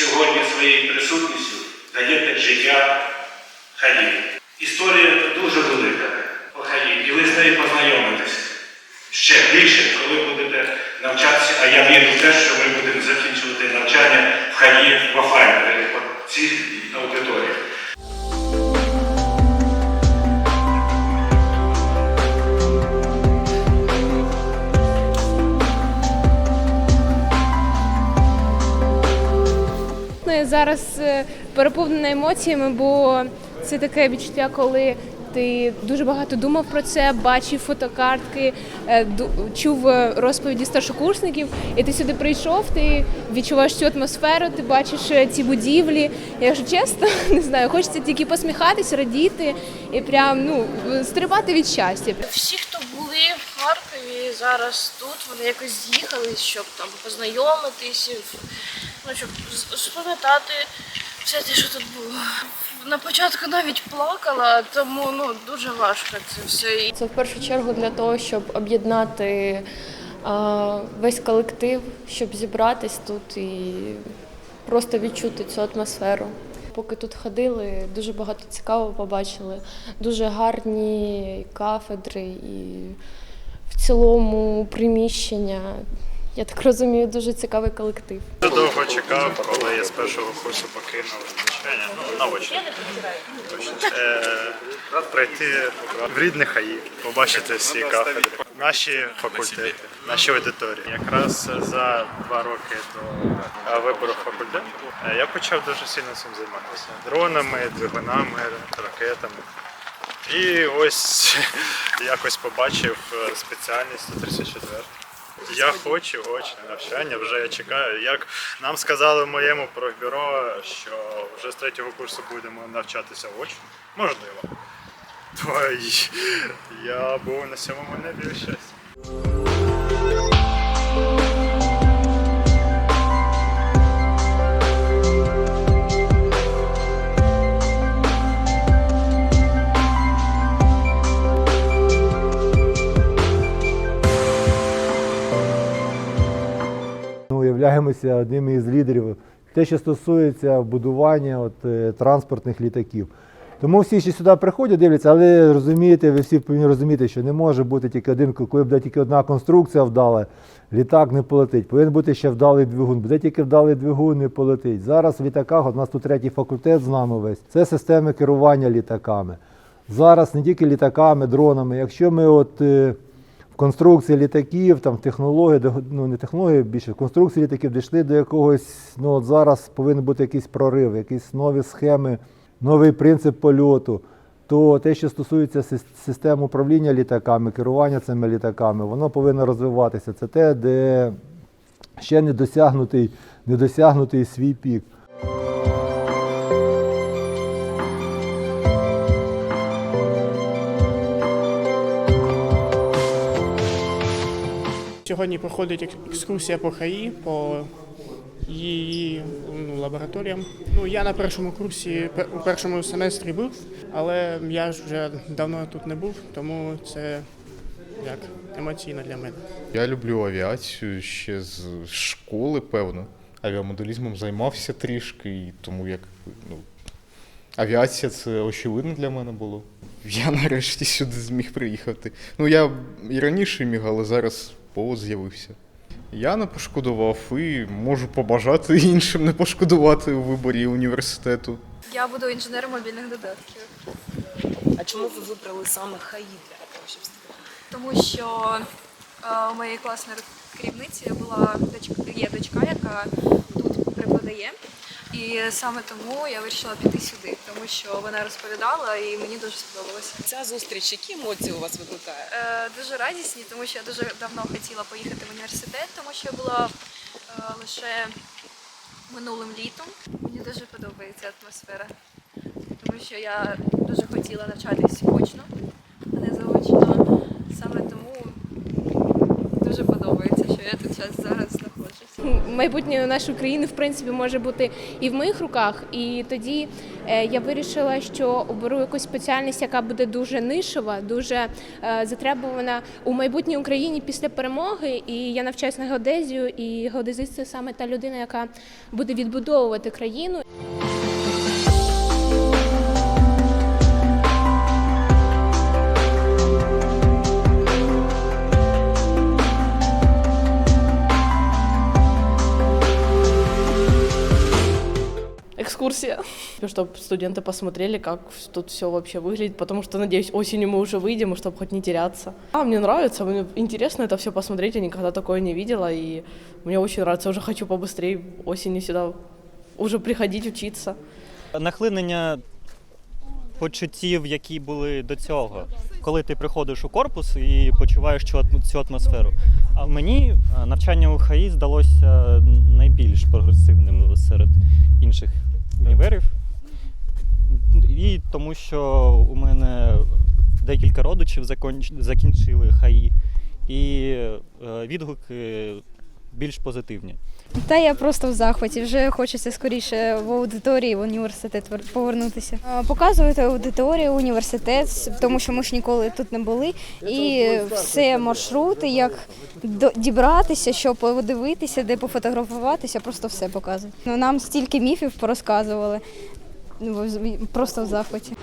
Сьогодні своєю присутністю даєте життя Халід. Історія дуже велика по Халід, і ви з нею познайомитесь ще більше, коли будете навчатися, а я вірю в те, що ми будемо закінчувати навчання в Хаї в офлайн по цій аудиторії. Зараз е, переповнена емоціями, бо це таке відчуття, коли ти дуже багато думав про це, бачив фотокартки, е, чув е, розповіді старшокурсників, і ти сюди прийшов, ти відчуваєш цю атмосферу, ти бачиш ці будівлі. Я, Якщо чесно, не знаю, хочеться тільки посміхатись, радіти і прям ну стрибати від щастя. Всі, хто були в Харкові зараз тут, вони якось з'їхали, щоб там познайомитись, ну, щоб спам'ятати все те, що тут було. На початку навіть плакала, тому ну дуже важко це все. Це в першу чергу для того, щоб об'єднати весь колектив, щоб зібратись тут і просто відчути цю атмосферу. Поки тут ходили, дуже багато цікавого побачили, дуже гарні кафедри і в цілому приміщення. Я так розумію, дуже цікавий колектив. Довго чекав, коли я з першого курсу покинув навчання, ну, наочно. Е, прийти в рідне ХАІ, побачити всі кафедри, наші факультети, наші аудиторії. Якраз за два роки до вибору факультету е, я почав дуже сильно цим займатися. Дронами, двигунами, ракетами. І ось якось побачив е, спеціальність 134. Я хочу очне навчання, вже я чекаю. Як нам сказали в моєму профбюро, що вже з третього курсу будемо навчатися очно, можливо. То я був на сьомому небі від Ми являємося одними із лідерів. Те, що стосується будування от, е, транспортних літаків. Тому всі, що сюди приходять, дивляться, але розумієте, ви всі повинні розуміти, що не може бути тільки один, коли буде тільки одна конструкція вдала, літак не полетить. Повинен бути ще вдалий двигун. Буде тільки вдалий двигун, не полетить. Зараз в літаках, у нас тут третій факультет з нами весь, це системи керування літаками. Зараз не тільки літаками, дронами. Якщо ми от. Конструкції літаків, там технології, ну не технології, більше конструкції літаків дійшли до якогось. Ну от зараз повинен бути якийсь прорив, якісь нові схеми, новий принцип польоту. То те, що стосується систем управління літаками, керування цими літаками, воно повинно розвиватися. Це те, де ще не досягнутий свій пік. Сьогодні проходить екскурсія по ХАІ, по її ну, лабораторіям. Ну, я на першому курсі, у першому семестрі був, але я ж вже давно тут не був, тому це як емоційно для мене. Я люблю авіацію ще з школи, певно. Авіамоделізмом займався трішки, і тому як ну, авіація це очевидно для мене було. Я нарешті сюди зміг приїхати. Ну, я і раніше міг, але зараз повод з'явився. Я не пошкодував і можу побажати іншим не пошкодувати у виборі університету. Я буду інженером мобільних додатків, А чому ви вибрали саме ХАІ для того, щоб вступити? тому що е, у моєї класної керівниці була дочка, є дочка, яка. І саме тому я вирішила піти сюди, тому що вона розповідала і мені дуже сподобалося. Ця зустріч, які емоції у вас викликає? Е, дуже радісні, тому що я дуже давно хотіла поїхати в університет, тому що я була е, лише минулим літом. Мені дуже подобається атмосфера, тому що я дуже хотіла навчатись очно, а не заочно. Саме тому дуже подобається, що я тут зараз зараз знаходжуся. Майбутнє нашої країни в принципі може бути і в моїх руках. І тоді е, я вирішила, що оберу якусь спеціальність, яка буде дуже нишова, дуже е, затребувана у майбутній Україні після перемоги. І я навчаюсь на геодезію, і геодезист це саме та людина, яка буде відбудовувати країну. Экскурсия. Чтобы студенты посмотрели, как тут все вообще выглядит, потому что, надеюсь, осенью мы уже выйдем, чтобы хоть не теряться. А, мне нравится, мне интересно это все посмотреть, я никогда такое не видела, и мне очень нравится, уже хочу побыстрее осенью сюда уже приходить учиться. нахлинення почуттів, які були до цього, коли ти приходиш у корпус і почуваєш цю атм- цю атмосферу. А мені е, навчання у ХАІ здалося найбільш прогресивним серед інших універів. І тому що у мене декілька родичів закінчили ХАІ, і е, відгуки більш позитивні. Та я просто в захваті. Вже хочеться скоріше в аудиторії, в університет вер- повернутися. Е, Показувати аудиторію, університет, тому що ми ж ніколи тут не були. І все маршрути, як дібратися, що подивитися, де пофотографуватися, просто все показують. Ну, нам стільки міфів порозказували. Просто в захваті.